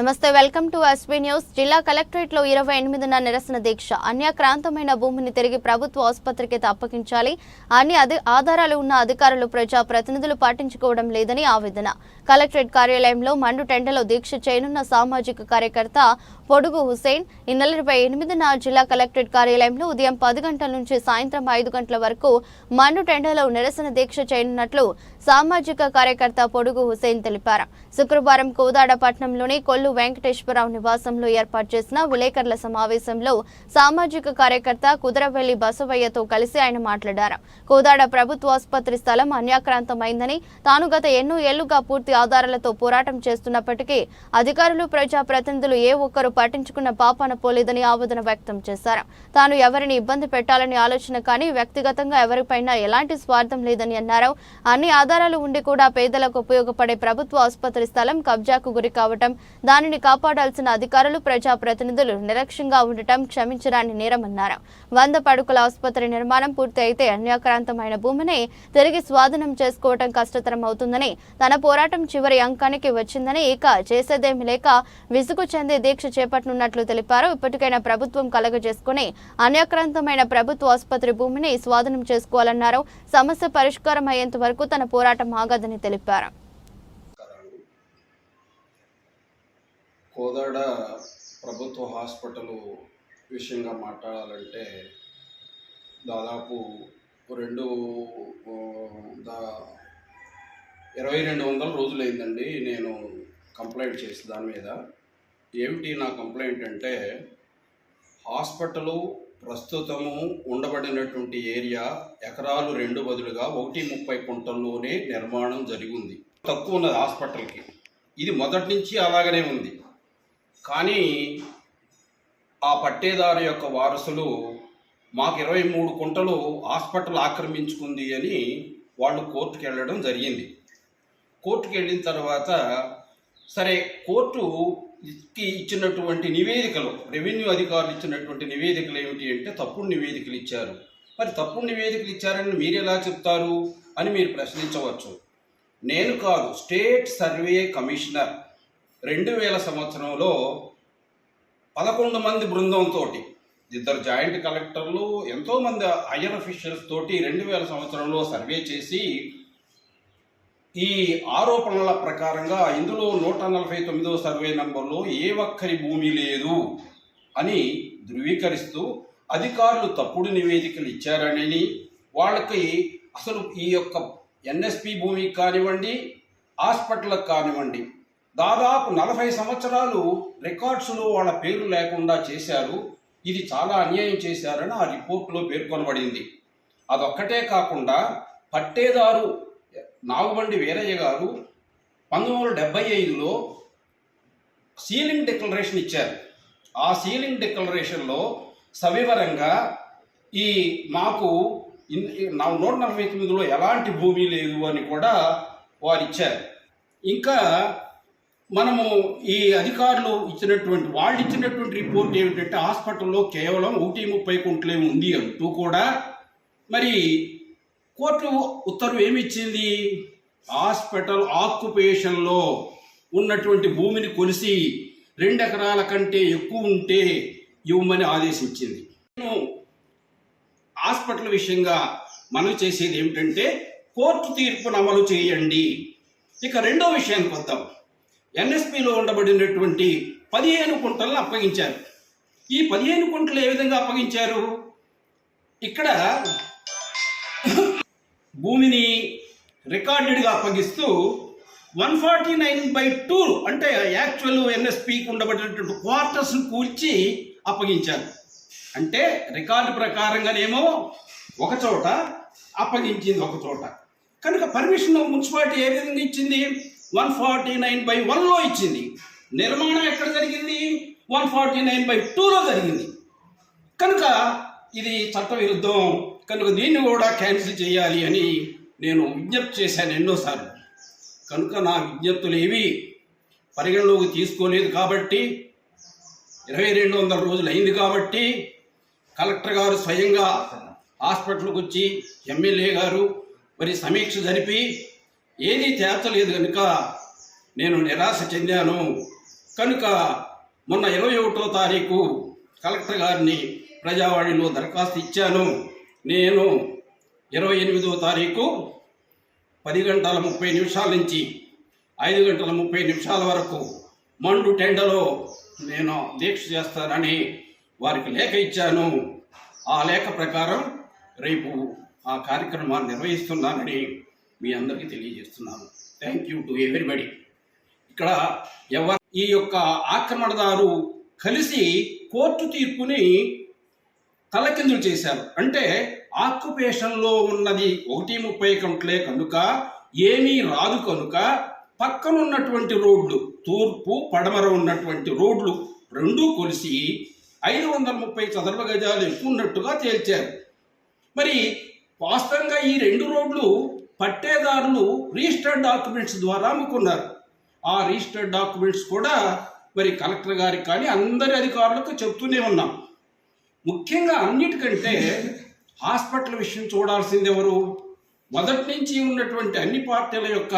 నమస్తే welcome to SB News. జిల్లా కలెక్టరేట్లో ఇరవై ఎనిమిదిన నిరసన దీక్ష. అన్యాక్రాంతమైన భూమిని తిరిగి ప్రభుత్వ ఆసుపత్రికి అప్పగించాలి. అన్ని అధి ఆధారాలు ఉన్న అధికారులు ప్రజా ప్రతినిధులు పాటించుకోవడం లేదని ఆవేదన. కలెక్టరేట్ కార్యాలయంలో మండు టెండలో దీక్ష చేయనున్న సామాజిక కార్యకర్త పొడుగు హుసేన్ ఈ నెల ఇరవై ఎనిమిదిన జిల్లా కలెక్టరేట్ కార్యాలయంలో ఉదయం పది గంటల నుంచి సాయంత్రం ఐదు గంటల వరకు మండు టెండలో నిరసన దీక్ష చేయనున్నట్లు సామాజిక కార్యకర్త పొడుగు హుసేన్ తెలిపారు. శుక్రవారం కోదాడ పట్టణంలోని కొల్లు వెంకటేశ్వరరావు నివాసంలో ఏర్పాటు చేసిన విలేకరుల సమావేశంలో సామాజిక కార్యకర్త కుదరవెల్లి బసవయ్యతో కలిసి ఆయన మాట్లాడారు. కోదాడ ప్రభుత్వ ఆసుపత్రి స్థలం అన్యాక్రాంతమైందని తాను గత ఎన్నో ఏళ్ళుగా పూర్తి ఆధారాలతో పోరాటం చేస్తున్నప్పటికీ అధికారులు ప్రజా ప్రతినిధులు ఏ ఒక్కరూ పట్టించుకున్న పాపాన పోలేదని ఆవేదన వ్యక్తం చేశారు. తాను ఎవరిని ఇబ్బంది పెట్టాలని ఆలోచన కానీ వ్యక్తిగతంగా ఎవరిపైనా ఎలాంటి స్వార్థం లేదని అన్నారు. అన్ని ఆధారాలు ఉండి కూడా పేదలకు ఉపయోగపడే ప్రభుత్వ ఆసుపత్రి స్థలం కబ్జాకు గురి కావటం దానిని కాపాడాల్సిన అధికారులు ప్రజా ప్రతినిధులు నిర్లక్ష్యంగా ఉండటం క్షమించడాన్ని నేరమన్నారు. వంద పడుకుల ఆసుపత్రి నిర్మాణం పూర్తి అయితే అన్యాక్రాంతమైన భూమిని తిరిగి స్వాధీనం చేసుకోవటం కష్టతరం అవుతుందని తన పోరాటం చివరి అంకానికి వచ్చిందని ఇక చేసేదేమి లేక విసుగు చెంది దీక్ష చేపట్టనున్నట్లు తెలిపారు. ఇప్పటికైనా ప్రభుత్వం కలగజేసుకుని అన్యాక్రాంతమైన ప్రభుత్వ ఆసుపత్రి భూమిని స్వాధీనం చేసుకోవాలన్నారు. సమస్య పరిష్కారం అయ్యేంత వరకు తన పోరాటం ఆగదని తెలిపారు. కోదాడ ప్రభుత్వ హాస్పిటల్ విషయంగా మాట్లాడాలంటే దాదాపు రెండు దా ఇరవై రెండు వందల రోజులైందండి నేను కంప్లైంట్ చేసి దాని మీద. ఏమిటి నా కంప్లైంట్ అంటే హాస్పిటలు ప్రస్తుతము ఉండబడినటువంటి ఏరియా ఎకరాలు రెండు బదులుగా ఒకటి ముప్పై కుంటల్లోనే నిర్మాణం జరిగింది. తక్కువ ఉన్నది హాస్పిటల్కి. ఇది మొదటి నుంచి అలాగనే ఉంది. కానీ ఆ పట్టేదారు యొక్క వారసులు మాకు ఇరవై మూడు కుంటలు హాస్పిటల్ ఆక్రమించుకుంది అని వాళ్ళు కోర్టుకు వెళ్ళడం జరిగింది. కోర్టుకు వెళ్ళిన తర్వాత సరే కోర్టు ఇచ్చినటువంటి నివేదికలు రెవెన్యూ అధికారులు ఇచ్చినటువంటి నివేదికలు ఏమిటి అంటే తప్పుడు నివేదికలు ఇచ్చారు. మరి తప్పుడు నివేదికలు ఇచ్చారని మీరు ఎలా చెప్తారు అని మీరు ప్రశ్నించవచ్చు. నేను కాదు స్టేట్ సర్వే కమిషనర్. రెండు వేల సంవత్సరంలో పదకొండు మంది బృందంతో ఇద్దరు జాయింట్ కలెక్టర్లు ఎంతోమంది ఐఎన్ అఫీషియల్స్ తోటి రెండు వేల సంవత్సరంలో సర్వే చేసి ఈ ఆరోపణల ప్రకారంగా ఇందులో నూట నలభై తొమ్మిదవ సర్వే నంబర్లో ఏ ఒక్కరి భూమి లేదు అని ధృవీకరిస్తూ అధికారులు తప్పుడు నివేదికలు ఇచ్చారని వాళ్ళకి అసలు ఈ యొక్క ఎన్ఎస్పి భూమి కానివ్వండి హాస్పిటల్కి కానివ్వండి దాదాపు నలభై సంవత్సరాలు రికార్డ్స్లో వాళ్ళ పేరు లేకుండా చేశారు. ఇది చాలా అన్యాయం చేశారని ఆ రిపోర్టులో పేర్కొనబడింది. అదొక్కటే కాకుండా పట్టేదారు నాగుబండి వీరయ్య గారు పంతొమ్మిది వందల డెబ్బై ఐదులో సీలింగ్ డిక్లరేషన్ ఇచ్చారు. ఆ సీలింగ్ డిక్లరేషన్లో సవివరంగా ఈ మాకు నా- నూట నలభై తొమ్మిదిలో ఎలాంటి భూమి లేదు అని కూడా వారు ఇచ్చారు. ఇంకా మనము ఈ అధికారులు ఇచ్చినటువంటి వాళ్ళు ఇచ్చినటువంటి రిపోర్ట్ ఏమిటంటే హాస్పిటల్లో కేవలం ఒకటి ముప్పై కుంట్లే ఉంది అంటూ కూడా మరి కోర్టు ఉత్తర్వు ఏమిచ్చింది? హాస్పిటల్ ఆక్యుపేషన్లో ఉన్నటువంటి భూమిని కొలిసి రెండు ఎకరాల కంటే ఎక్కువ ఉంటే ఇవ్వమని ఆదేశించింది. నేను హాస్పిటల్ విషయంగా మనం చేసేది ఏమిటంటే కోర్టు తీర్పును అమలు చేయండి. ఇక రెండో విషయానికి వద్దాం. ఎన్ఎస్పిలో ఉండబడినటువంటి పదిహేను కుంటలను అప్పగించారు. ఈ పదిహేను కుంటలు ఏ విధంగా అప్పగించారు? ఇక్కడ భూమిని రికార్డెడ్గా అప్పగిస్తూ one forty nine by two అంటే యాక్చువల్ ఎన్ఎస్పికి ఉండబడినటువంటి క్వార్టర్స్ని కూల్చి అప్పగించారు. అంటే రికార్డు ప్రకారంగానేమో ఒక చోట అప్పగించింది ఒక చోట. కనుక పర్మిషన్ మున్సిపాలిటీ ఏ విధంగా ఇచ్చింది? వన్ ఫార్టీ నైన్ బై వన్లో ఇచ్చింది. నిర్మాణం ఎక్కడ జరిగింది? వన్ ఫార్టీ నైన్ బై టూలో జరిగింది. కనుక ఇది చట్టవిరుద్ధం. కనుక దీన్ని కూడా క్యాన్సిల్ చేయాలి అని నేను విజ్ఞప్తి చేశాను ఎన్నోసార్లు. కనుక నా విజ్ఞప్తులు ఏవి పరిగణలోకి తీసుకోలేదు కాబట్టి ఇరవై రెండు వందల రోజులు అయింది కాబట్టి కలెక్టర్ గారు స్వయంగా హాస్పిటల్కి వచ్చి ఎమ్మెల్యే గారు మరి సమీక్ష జరిపి ఏదీ తేల్చలేదు కనుక నేను నిరాశ చెందాను. కనుక మొన్న ఇరవై ఒకటో తారీఖు కలెక్టర్ గారిని ప్రజావాణిలో దరఖాస్తు ఇచ్చాను. నేను ఇరవై ఎనిమిదో తారీఖు పది గంటల ముప్పై నిమిషాల నుంచి ఐదు గంటల ముప్పై నిమిషాల వరకు మండు టెండలో నేను దీక్ష చేస్తానని వారికి లేఖ ఇచ్చాను. ఆ లేఖ ప్రకారం రేపు ఆ కార్యక్రమాన్ని నిర్వహిస్తున్నానని మీ అందరికీ తెలియజేస్తున్నాను. థ్యాంక్ యూ టు ఎవ్రీబడి ఇక్కడ ఎవరు ఈ యొక్క ఆక్రమణదారు కలిసి కోర్టు తీర్పుని తలకిందులు చేశారు. అంటే ఆక్యుపేషన్లో ఉన్నది ఒకటి ముప్పై కంట్లే కనుక ఏమీ రాదు కనుక పక్కనున్నటువంటి రోడ్లు తూర్పు పడమర ఉన్నటువంటి రోడ్లు రెండూ కొలిసి ఐదు వందల ముప్పై చదరపు గజాలు ఎక్కువ ఉన్నట్టుగా తేల్చారు. మరి వాస్తవంగా ఈ రెండు రోడ్లు పట్టేదారులు రిజిస్టర్డ్ డాక్యుమెంట్స్ ద్వారా అమ్ముకున్నారు. ఆ రిజిస్టర్డ్ డాక్యుమెంట్స్ కూడా మరి కలెక్టర్ గారికి కానీ అందరి అధికారులకు చెప్తూనే ఉన్నాం. ముఖ్యంగా అన్నిటికంటే హాస్పిటల్ విషయం చూడాల్సింది ఎవరు మొదటి నుంచి ఉన్నటువంటి అన్ని పార్టీల యొక్క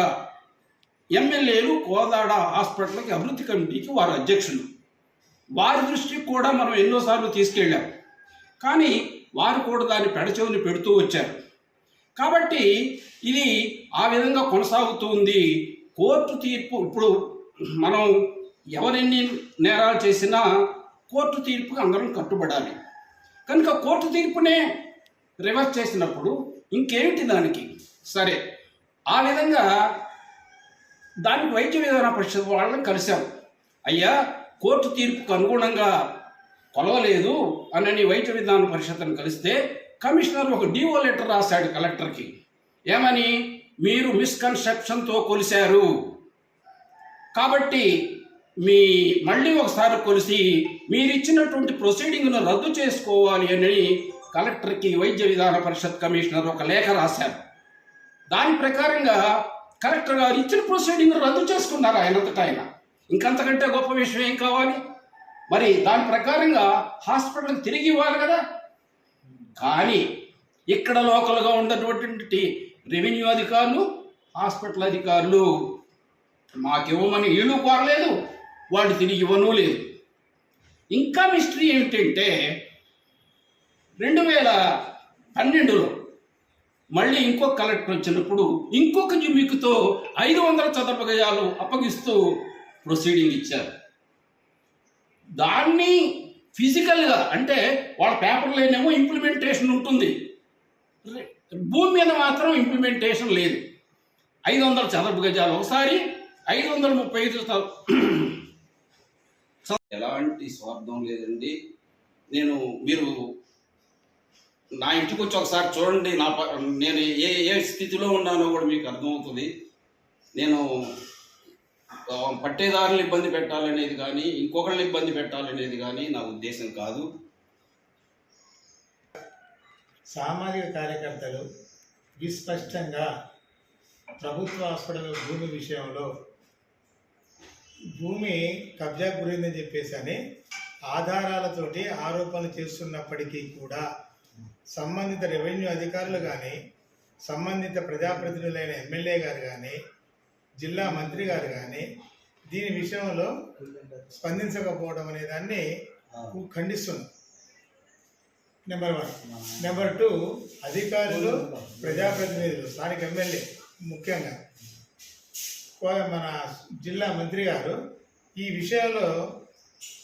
ఎమ్మెల్యేలు కోదాడ హాస్పిటల్కి అభివృద్ధి కమిటీకి వారు అధ్యక్షులు. వారి దృష్టికి కూడా మనం ఎన్నోసార్లు తీసుకెళ్ళాం. కానీ వారు కూడా దాన్ని పెడచెవిని పెడుతూ వచ్చారు. కాబట్టి ఇది ఆ విధంగా కొనసాగుతుంది. కోర్టు తీర్పు ఇప్పుడు మనం ఎవరెన్ని నేరాలు చేసినా కోర్టు తీర్పుకి అందరం కట్టుబడాలి. కనుక కోర్టు తీర్పునే రివర్స్ చేసినప్పుడు ఇంకేమిటి దానికి? సరే ఆ విధంగా దానికి వైద్య విధాన పరిషత్ వాళ్ళని కలిశాం. అయ్యా కోర్టు తీర్పుకు అనుగుణంగా కొలవలేదు అనని వైద్య విధాన పరిషత్ను కలిస్తే కమిషనర్ ఒక డిఓ లెటర్ రాశాడు కలెక్టర్కి. ఏమని? మీరు మిస్కన్సెప్షన్తో కొలిశారు. కాబట్టి మీ మళ్ళీ ఒకసారి కొలిసి మీరిచ్చినటువంటి ప్రొసీడింగ్ను రద్దు చేసుకోవాలి అని కలెక్టర్కి వైద్య విధాన పరిషత్ కమిషనర్ ఒక లేఖ రాశారు. దాని ప్రకారంగా కలెక్టర్ గారు ఇచ్చిన ప్రొసీడింగ్ రద్దు చేసుకున్నారు ఆయనంతట ఆయన. ఇంకంతకంటే గొప్ప విషయం ఏం కావాలి? మరి దాని ప్రకారంగా హాస్పిటల్కి తిరిగి ఇవ్వాలి కదా? కానీ ఇక్కడ లోకల్గా ఉన్నటువంటి రెవెన్యూ అధికారులు హాస్పిటల్ అధికారులు మాకేమో మన ఇల్లు కోరలేదు. వాళ్ళు తిరిగి ఇవ్వను లేదు. ఇంకా మిస్టరీ ఏమిటంటే రెండు వేల పన్నెండులో మళ్ళీ ఇంకో కలెక్టర్ వచ్చినప్పుడు ఇంకొక జిమ్మికుతో ఐదు వందల చదరపు గజాలు అప్పగిస్తూ ప్రొసీడింగ్ ఇచ్చారు. దాన్ని ఫిజికల్గా అంటే వాళ్ళ పేపర్లోనేమో ఇంప్లిమెంటేషన్ ఉంటుంది. భూమి మీద మాత్రం ఇంప్లిమెంటేషన్ లేదు. ఐదు వందల చదరపు గజాలు ఒకసారి ఐదు వందల ముప్పై ఐదు ఎలాంటి స్వార్థం లేదండి. నేను మీరు నా ఇంటికి వచ్చి ఒకసారి చూడండి. నా ప- నేను ఏ ఏ స్థితిలో ఉన్నానో కూడా మీకు అర్థమవుతుంది. నేను పట్టేదారులు ఇబ్బంది పెట్టాలనేది కానీ ఇంకొకళ్ళని ఇబ్బంది పెట్టాలనేది కానీ నా ఉద్దేశం కాదు. సామాజిక కార్యకర్తలు విస్పష్టంగా ప్రభుత్వ హాస్పిటల్ భూమి విషయంలో భూమి కబ్జా గురైందని చెప్పేసి అని ఆధారాలతోటి ఆరోపణలు చేస్తున్నప్పటికీ కూడా సంబంధిత రెవెన్యూ అధికారులు కానీ సంబంధిత ప్రజాప్రతినిధులైన ఎమ్మెల్యే గారు కానీ జిల్లా మంత్రి గారు కానీ దీని విషయంలో స్పందించకపోవడం అనే దాన్ని ఖండిస్తున్నాం. నెంబర్ వన్ నెంబర్ టూ అధికారులు ప్రజాప్రతినిధులు స్థానిక ఎమ్మెల్యే ముఖ్యంగా మన జిల్లా మంత్రి గారు ఈ విషయంలో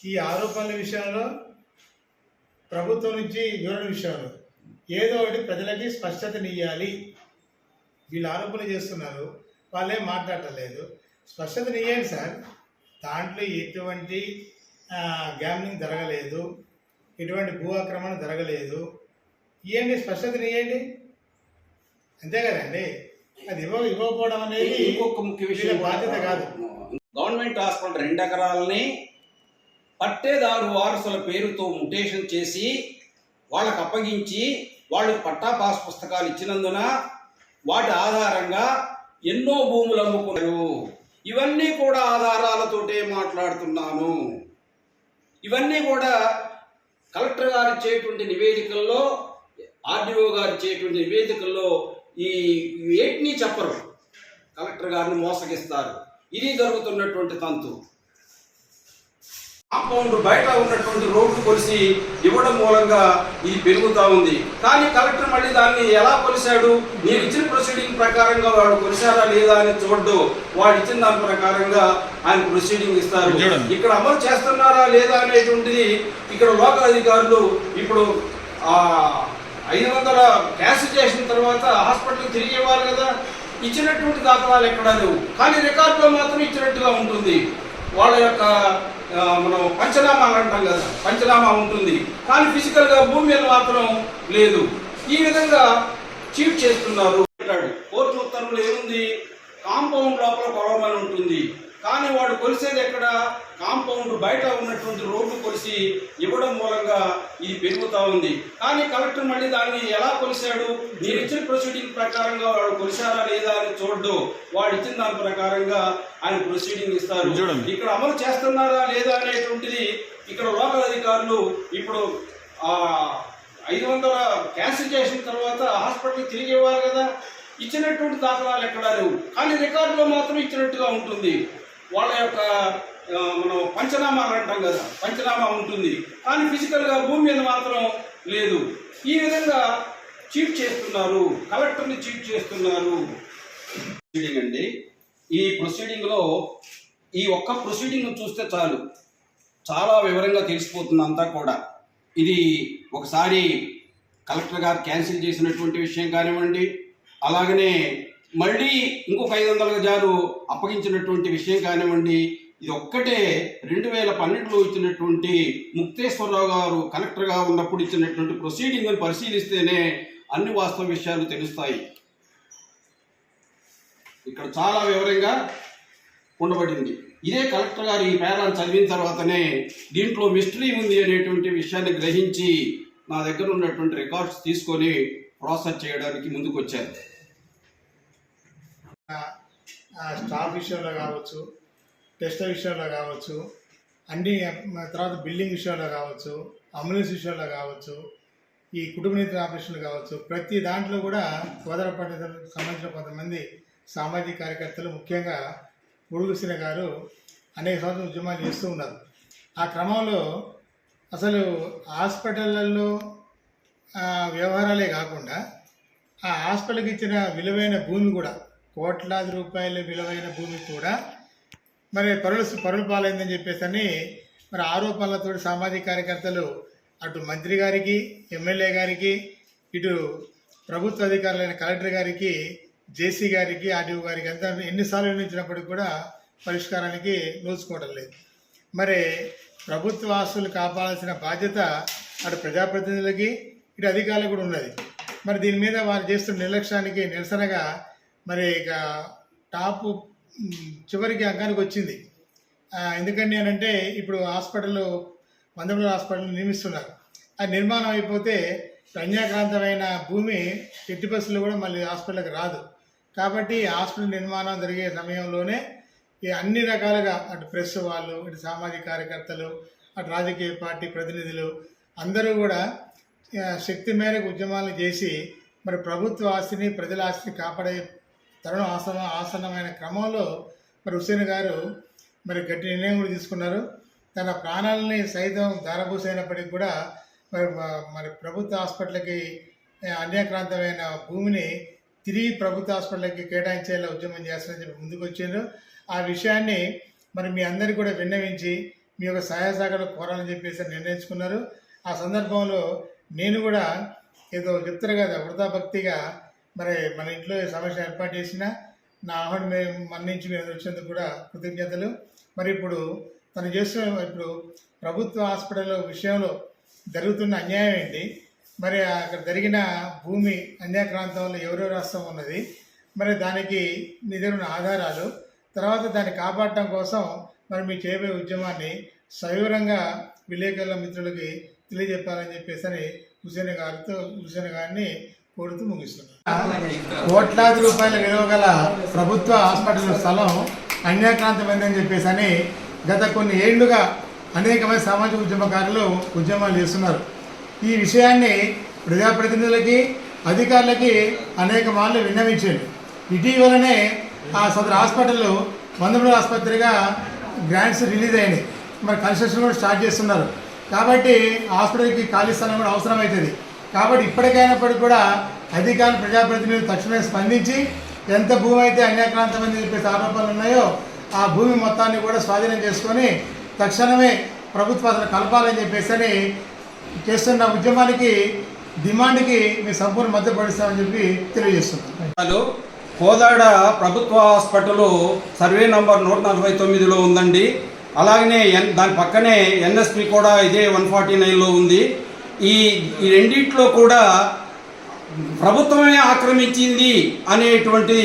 ఈ ఆరోపణల విషయంలో ప్రభుత్వం నుంచి వివరణ విషయంలో ఏదో ఒకటి ప్రజలకి స్పష్టతనియ్యాలి వీళ్ళు ఆరోపణలు చేస్తున్నారు వాళ్ళేం మాట్లాడలేదు స్పష్టతనియ్యండి సార్. దాంట్లో ఎటువంటి గ్యామ్లింగ్ జరగలేదు ఎటువంటి భూ ఆక్రమణ జరగలేదు. ఇవ్వండి స్పష్టతని అంతే కదండి? అది ఇవ్వ ఇవ్వకపోవడం అనేది ఇంకొక ముఖ్య విషయం వీళ్ళ బాధ్యత కాదు. గవర్నమెంట్ హాస్పిటల్ రెండు ఎకరాలని పట్టేదారు వారసుల పేరుతో ముటేషన్ చేసి వాళ్ళకు అప్పగించి వాళ్ళకి పట్టా పాస్ పుస్తకాలు ఇచ్చినందున వాటి ఆధారంగా ఎన్నో భూములు అమ్ముకున్నారు. ఇవన్నీ కూడా ఆధారాలతోటే మాట్లాడుతున్నాను. ఇవన్నీ కూడా కలెక్టర్ గారు ఇచ్చేటువంటి నివేదికల్లో ఆర్డీఓ గారు ఇచ్చేటువంటి నివేదికల్లో ఈ వేటిని చెప్పరు. కలెక్టర్ గారిని మోసగిస్తారు. ఇది జరుగుతున్నటువంటి తంతు. కాంపౌండ్ బయట ఉన్నటువంటి రోడ్డు కొలిసి ఇవ్వడం మూలంగా ఇది పెరుగుతా ఉంది. కానీ కలెక్టర్ మళ్ళీ దాన్ని ఎలా కొలిశాడు? నేను ఇచ్చిన ప్రొసీడింగ్ ప్రకారంగా వాడు కొలిశారా లేదా అని చూడ్డు. వాడు ఇచ్చిన దాని ప్రకారంగా ఆయన ప్రొసీడింగ్ ఇస్తారు. ఇక్కడ అమలు చేస్తున్నారా లేదా అనేటువంటిది ఇక్కడ లోకల్ అధికారులు ఇప్పుడు ఆ ఐదు వందల క్యాన్సిల్ చేసిన తర్వాత హాస్పిటల్ తిరిగి ఇవ్వాలి కదా. ఇచ్చినటువంటి దాఖలాలు ఎక్కడా లేవు. కానీ రికార్డులో మాత్రం ఇచ్చినట్టుగా ఉంటుంది. వాళ్ళ యొక్క మనం పంచనామా అంటాం కదా. పంచనామా ఉంటుంది. కానీ ఫిజికల్గా భూమి మీద మాత్రం లేదు. ఈ విధంగా చీట్ చేస్తున్నారు. కోర్టు ఉత్తర్వులు ఏముంది? కాంపౌండ్ లోపల కొలవమని ఉంటుంది. కానీ వాడు కొలిసేది ఎక్కడ? కాంపౌండ్ బయట ఉన్నటువంటి రోడ్డు కొలిసి ఇవ్వడం మూలంగా ఇది పెరుగుతా ఉంది. కానీ కలెక్టర్ మళ్ళీ దాన్ని ఎలా కొలిశాడు? నేను ఇచ్చిన ప్రొసీడింగ్ ప్రకారంగా వాడు కొలిశారా లేదా అని చూడ్డు. వాడు ఇచ్చిన దాని ప్రకారంగా ఆయన ప్రొసీడింగ్ ఇస్తారు. ఇక్కడ అమలు చేస్తున్నారా లేదా అనేటువంటిది ఇక్కడ లోకల్ అధికారులు ఇప్పుడు ఆ ఐదు వందల క్యాన్సిల్ చేసిన తర్వాత హాస్పిటల్కి తిరిగి ఇవ్వాలి కదా? ఇచ్చినటువంటి దాఖలాలు ఎక్కడా లేవు. కానీ రికార్డులో మాత్రం ఇచ్చినట్టుగా ఉంటుంది. వాళ్ళ యొక్క మనం పంచనామాలు అంటాం కదా పంచనామా ఉంటుంది. కానీ ఫిజికల్గా భూమి మీద మాత్రం లేదు. ఈ విధంగా చీట్ చేస్తున్నారు కలెక్టర్ని చీట్ చేస్తున్నారు. ప్రొసీడింగ్ అండి. ఈ ప్రొసీడింగ్లో ఈ ఒక్క ప్రొసీడింగ్ చూస్తే చాలు. చాలా వివరంగా తెలిసిపోతుంది అంతా కూడా. ఇది ఒకసారి కలెక్టర్ గారు క్యాన్సిల్ చేసినటువంటి విషయం కానివ్వండి అలాగనే మళ్ళీ ఇంకొక ఐదు వందల గజాలు అప్పగించినటువంటి విషయం కానివ్వండి ఇది ఒక్కటే రెండు వేల పన్నెండులో ఇచ్చినటువంటి ముక్తేశ్వరరావు గారు కలెక్టర్గా ఉన్నప్పుడు ఇచ్చినటువంటి ప్రొసీడింగ్ను పరిశీలిస్తేనే అన్ని వాస్తవ విషయాలు తెలుస్తాయి. ఇక్కడ చాలా వివరంగా ఉండబడింది. ఇదే కలెక్టర్ గారు ఈ పేరాన్ని చదివిన తర్వాతనే దీంట్లో మిస్టరీ ఉంది అనేటువంటి విషయాన్ని గ్రహించి నా దగ్గర ఉన్నటువంటి రికార్డ్స్ తీసుకొని ప్రాసెస్ చేయడానికి ముందుకు వచ్చారు స్టాఫ్ విషయంలో కావచ్చు టెస్ట్ విషయంలో కావచ్చు అన్ని తర్వాత బిల్డింగ్ విషయంలో కావచ్చు అంబులెన్స్ విషయంలో కావచ్చు ఈ కుటుంబ నియంత్రణ ఆపరేషన్లు కావచ్చు ప్రతి దాంట్లో కూడా సోదర పండితులకు సంబంధించిన కొంతమంది సామాజిక కార్యకర్తలు ముఖ్యంగా ఉడుగుసిన గారు అనేక సంవత్సరం ఉద్యమాలు చేస్తూ ఉన్నారు. ఆ క్రమంలో అసలు హాస్పిటళ్ళల్లో వ్యవహారాలే కాకుండా ఆ హాస్పిటల్కి ఇచ్చిన విలువైన భూమి కూడా కోట్లాది రూపాయల విలువైన భూమి కూడా మరి పరులు పరులు పాలైందని చెప్పేసి అని మరి ఆరోపణలతో సామాజిక కార్యకర్తలు అటు మంత్రి గారికి ఎమ్మెల్యే గారికి ఇటు ప్రభుత్వ అధికారులైన కలెక్టర్ గారికి జేసీ గారికి ఆర్డీఓ గారికి అంతా ఎన్నిసార్లు నిర్ణయించినప్పటికీ కూడా పరిష్కారానికి నోచుకోవడం లేదు. మరి ప్రభుత్వ ఆస్తులు కాపాడాల్సిన బాధ్యత అటు ప్రజాప్రతినిధులకి ఇటు అధికారులకు కూడా ఉన్నది. మరి దీని మీద వారు చేస్తున్న నిర్లక్ష్యానికి నిరసనగా మరి ఇక టాప్ చివరికి అంకానికి వచ్చింది. ఆ, ఎందుకండి అని అంటే ఇప్పుడు హాస్పిటల్ వందమూల హాస్పిటల్ నిర్మిస్తున్నారు. ఆ నిర్మాణం అయిపోతే అన్యాక్రాంతమైన భూమి ఎట్టి బస్సులు కూడా మళ్ళీ హాస్పిటల్కి రాదు. కాబట్టి హాస్పిటల్ నిర్మాణం జరిగే సమయంలోనే ఈ అన్ని రకాలుగా అటు ప్రెస్ వాళ్ళు ఇటు సామాజిక కార్యకర్తలు అటు రాజకీయ పార్టీ ప్రతినిధులు అందరూ కూడా శక్తి మేరకు ఉద్యమాలు చేసి మరి ప్రభుత్వ ఆస్తిని ప్రజల ఆస్తిని కాపాడే తరుణం ఆసన ఆసన్నమైన క్రమంలో మరి హుసేన్ గారు మరి గట్టి నిర్ణయం కూడా తీసుకున్నారు. తన ప్రాణాలని సైతం ధారభూసైనప్పటికీ కూడా మరి మరి ప్రభుత్వ హాస్పిటల్కి అన్యాక్రాంతమైన భూమిని తిరిగి ప్రభుత్వ హాస్పిటల్కి కేటాయించేలా ఉద్యమం చేస్తారని చెప్పి ముందుకు వచ్చారు ఆ విషయాన్ని మరి మీ అందరికీ కూడా విన్నవించి మీ యొక్క సహాయ కోరాలని చెప్పేసి నిర్ణయించుకున్నారు. ఆ సందర్భంలో నేను కూడా ఏదో చెప్తారు కదా వృధా భక్తిగా మరి మన ఇంట్లో సమస్య ఏర్పాటు చేసిన నా ఆహ్వానం మేము మన్నించి మేము వచ్చినందుకు కూడా కృతజ్ఞతలు. మరి ఇప్పుడు తను చేస్తున్న ఇప్పుడు ప్రభుత్వ హాస్పిటల్ విషయంలో జరుగుతున్న అన్యాయం ఏంటి? మరి అక్కడ జరిగిన భూమి అన్యాక్రాంతంలో ఎవరెవరు రాష్ట్రం ఉన్నది? మరి దానికి మీ దగ్గర ఉన్న ఆధారాలు తర్వాత దాన్ని కాపాడటం కోసం మరి మీ చేయబోయే ఉద్యమాన్ని సవివరంగా విలేకరుల మిత్రులకి తెలియజెప్పాలని చెప్పేసి అని హుసేన్ గారితో హుసేన్ గారిని కోరుతూ ముగిస్తున్నాను కోట్లాది రూపాయల విలువ గల ప్రభుత్వ హాస్పిటల్ స్థలం అన్యాక్రాంతమైందని చెప్పేసి అని గత కొన్ని ఏళ్ళుగా అనేకమైన సామాజిక ఉద్యమకారులు ఉద్యమాలు చేస్తున్నారు. ఈ విషయాన్ని ప్రజాప్రతినిధులకి అధికారులకి అనేక మార్లు విన్నవించారు. ఇటీవలనే ఆ సదరు హాస్పిటల్ వందమూడు ఆసుపత్రిగా గ్రాంట్స్ రిలీజ్ అయినాయి. మరి కన్స్ట్రక్షన్ కూడా స్టార్ట్ చేస్తున్నారు. కాబట్టి హాస్పిటల్కి ఖాళీ స్థలం కూడా అవసరం అవుతుంది కాబట్టి ఇప్పటికైనప్పటికీ కూడా అధికారులు ప్రజాప్రతినిధులు తక్షణమే స్పందించి ఎంత భూమి అయితే అన్యాక్రాంతమని చెప్పేసి ఆరోపణలు ఉన్నాయో ఆ భూమి మొత్తాన్ని కూడా స్వాధీనం చేసుకొని తక్షణమే ప్రభుత్వ అసలు కలపాలని చెప్పేసి అని చేస్తున్న ఉద్యమానికి డిమాండ్కి మేము సంపూర్ణ మద్దతు పడిస్తామని చెప్పి తెలియజేస్తున్నాం. హలో కోదాడ ప్రభుత్వ హాస్పిటల్ సర్వే నంబర్ నూట నలభై తొమ్మిదిలో ఉందండి. అలాగనే ఎన్ దాని పక్కనే ఎన్ఎస్పి కూడా ఇదే వన్ ఫార్టీ నైన్లో ఉంది. ఈ ఈ రెండిట్లో కూడా ప్రభుత్వమే ఆక్రమించింది అనేటువంటి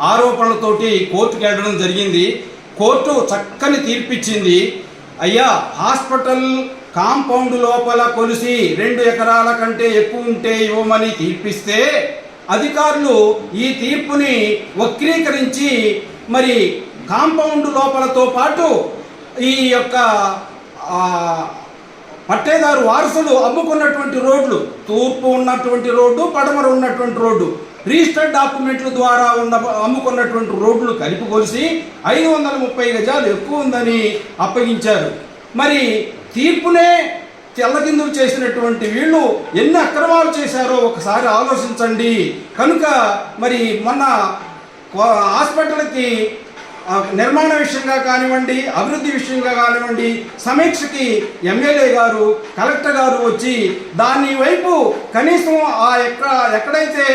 ఆరోపణలతోటి కోర్టుకు వెళ్ళడం జరిగింది. కోర్టు చక్కని తీర్పిచ్చింది. అయ్యా హాస్పిటల్ కాంపౌండ్ లోపల కొలిసి రెండు ఎకరాల కంటే ఎక్కువ ఉంటే ఇవ్వమని తీర్పిస్తే అధికారులు ఈ తీర్పుని వక్రీకరించి మరి కాంపౌండ్ లోపలతో పాటు ఈ యొక్క పట్టేదారు వారసులు అమ్ముకున్నటువంటి రోడ్లు తూర్పు ఉన్నటువంటి రోడ్డు పడమర ఉన్నటువంటి రోడ్డు రిజిస్టర్డ్ డాక్యుమెంట్ల ద్వారా ఉన్న అమ్ముకున్నటువంటి రోడ్లు కలిపి కొలిసి ఐదు వందల ముప్పై గజాలు ఎక్కువ ఉందని అప్పగించారు. మరి తీర్పునే తెల్లకిందులు చేసినటువంటి వీళ్ళు ఎన్ని అక్రమాలు చేశారో ఒకసారి ఆలోచించండి. కనుక మరి మొన్న హాస్పిటల్కి నిర్మాణ విషయంగా కానివ్వండి అభివృద్ధి విషయంగా కానివ్వండి సమీక్షకి ఎమ్మెల్యే గారు కలెక్టర్ గారు వచ్చి దాని వైపు కనీసం ఆ ఎక్కడ ఎక్కడైతే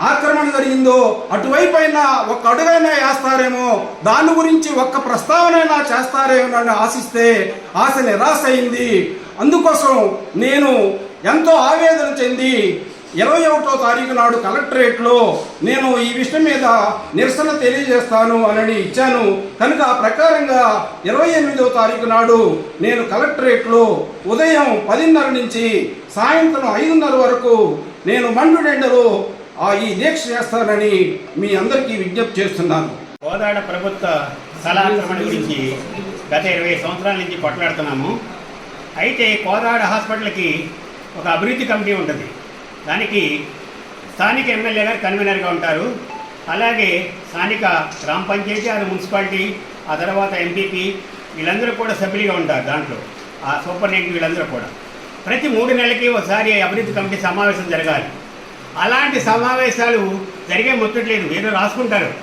ఆక్రమణ జరిగిందో అటువైపు అయినా ఒక అడుగైనా వేస్తారేమో దాని గురించి ఒక్క ప్రస్తావనైనా చేస్తారేమో అని ఆశిస్తే ఆశ నిరాశ అయింది. అందుకోసం నేను ఎంతో ఆవేదన చెంది ఇరవై ఒకటో తారీఖు నాడు కలెక్టరేట్లో నేను ఈ విషయం మీద నిరసన తెలియజేస్తాను అని ఇచ్చాను. కనుక ఆ ప్రకారంగా ఇరవై ఎనిమిదో తారీఖు నాడు నేను కలెక్టరేట్లో ఉదయం పదిన్నర నుంచి సాయంత్రం ఐదున్నర వరకు నేను మండుడెండలో ఆ ఈ దీక్ష చేస్తానని మీ అందరికీ విజ్ఞప్తి చేస్తున్నాను. కోదాడ ప్రభుత్వ స్థలాక్రమణ గురించి గత ఇరవై సంవత్సరాల నుంచి కొట్లాడుతున్నాము. అయితే కోదాడ హాస్పిటల్కి ఒక అభివృద్ధి కమిటీ ఉంటుంది. దానికి స్థానిక ఎమ్మెల్యే గారు కన్వీనర్గా ఉంటారు. అలాగే స్థానిక గ్రామ పంచాయతీ అది మున్సిపాలిటీ ఆ తర్వాత ఎంపీపీ వీళ్ళందరూ కూడా సభ్యులుగా ఉంటారు దాంట్లో. ఆ సూపరింటెండెంట్ వీళ్ళందరూ కూడా. ప్రతి మూడు నెలలకి ఒకసారి అభివృద్ధి కమిటీ సమావేశం జరగాలి. అలాంటి సమావేశాలు జరిగే ముచ్చట్లేదు ఏదో రాసుకుంటారు.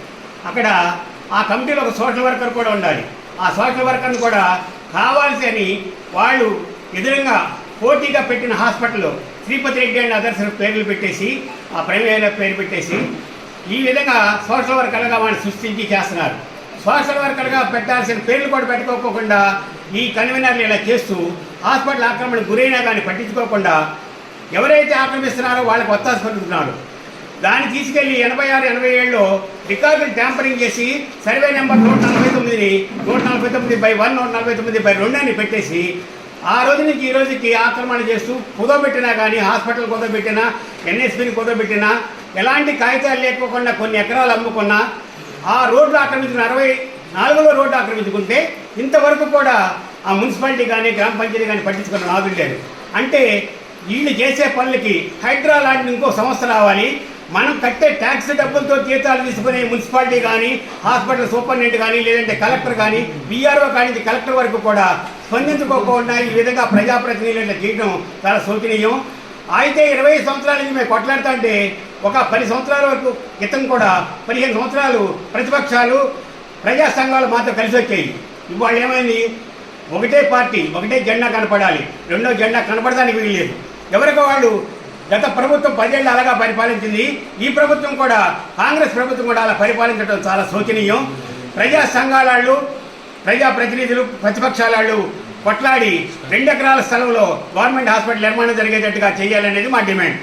అక్కడ ఆ కమిటీలో ఒక సోషల్ వర్కర్ కూడా ఉండాలి. ఆ సోషల్ వర్కర్ని కూడా కావాల్సి అని వాళ్ళు ఎదురుగా పోటీగా పెట్టిన హాస్పిటల్లో శ్రీపతి రెడ్డి అండ్ అదర్స్ పేర్లు పెట్టేసి ఆ ప్రైవేట్ పేరు పెట్టేసి ఈ విధంగా సోషల్ వర్కర్లుగా వాళ్ళు సృష్టించి చేస్తున్నారు. సోషల్ వర్కర్గా పెట్టాల్సిన పేర్లు కూడా పెట్టుకోకుండా ఈ కన్వీనర్లు ఇలా చేస్తూ హాస్పిటల్ ఆక్రమణ గురైనా కానీ పట్టించుకోకుండా ఎవరైతే ఆక్రమిస్తున్నారో వాళ్ళకి ఒత్తాసు పలుకుతున్నాడు దాన్ని తీసుకెళ్ళి ఎనభై ఆరు ఎనభై ఏడులో రికార్డులు ట్యాంపరింగ్ చేసి సర్వే నెంబర్ నూట నలభై తొమ్మిదిని నూట నలభై తొమ్మిది బై వన్ నూట నలభై తొమ్మిది బై రెండు అని పెట్టేసి ఆ రోజు నుంచి ఈ రోజుకి ఆక్రమణ చేస్తూ కుదోబెట్టినా కానీ హాస్పిటల్ కుదోబెట్టినా ఎన్ఎస్పిని కుదోబెట్టినా ఎలాంటి కాగితాలు లేకోకుండా కొన్ని ఎకరాలు అమ్ముకున్నా ఆ రోడ్లు ఆక్రమించిన అరవై నాలుగవ రోడ్డు ఆక్రమించుకుంటే ఇంతవరకు కూడా ఆ మున్సిపాలిటీ కానీ గ్రామ పంచాయతీ కానీ పట్టించుకున్న నాదులు లేదు అంటే వీళ్ళు చేసే పనులకి హైడ్రా లాంటి ఇంకో సంస్థ రావాలి. మనం కట్టే ట్యాక్స్ డబ్బులతో జీతాలు తీసుకునే మున్సిపాలిటీ కానీ హాస్పిటల్ సూపరింటెండెంట్ కానీ లేదంటే కలెక్టర్ కానీ బీఆర్ఓ కానీ కలెక్టర్ వరకు కూడా స్పందించుకోకుండా ఈ విధంగా ప్రజాప్రతినిధులు చేయడం చాలా శోచనీయం. అయితే ఇరవై సంవత్సరాల నుంచి మేము కొట్లాడుతుంటే ఒక పది సంవత్సరాల వరకు క్రితం కూడా పదిహేను సంవత్సరాలు ప్రతిపక్షాలు ప్రజా సంఘాలు మాత్రం కలిసి వచ్చాయి. ఇవాళ ఏమైంది? ఒకటే పార్టీ ఒకటే జెండా కనపడాలి. రెండో జెండా కనపడడానికి వీల్లేదు. ఎవరికి వాళ్ళు? గత ప్రభుత్వం పదేళ్ళు అలాగా పరిపాలించింది. ఈ ప్రభుత్వం కూడా కాంగ్రెస్ ప్రభుత్వం కూడా అలా పరిపాలించడం చాలా శోచనీయం. ప్రజా సంఘాలు ప్రజా ప్రతినిధులు ప్రతిపక్షాలాళ్ళు కొట్లాడి రెండు ఎకరాల స్థలంలో గవర్నమెంట్ హాస్పిటల్ నిర్మాణం జరిగేటట్టుగా చేయాలనేది మా డిమాండ్.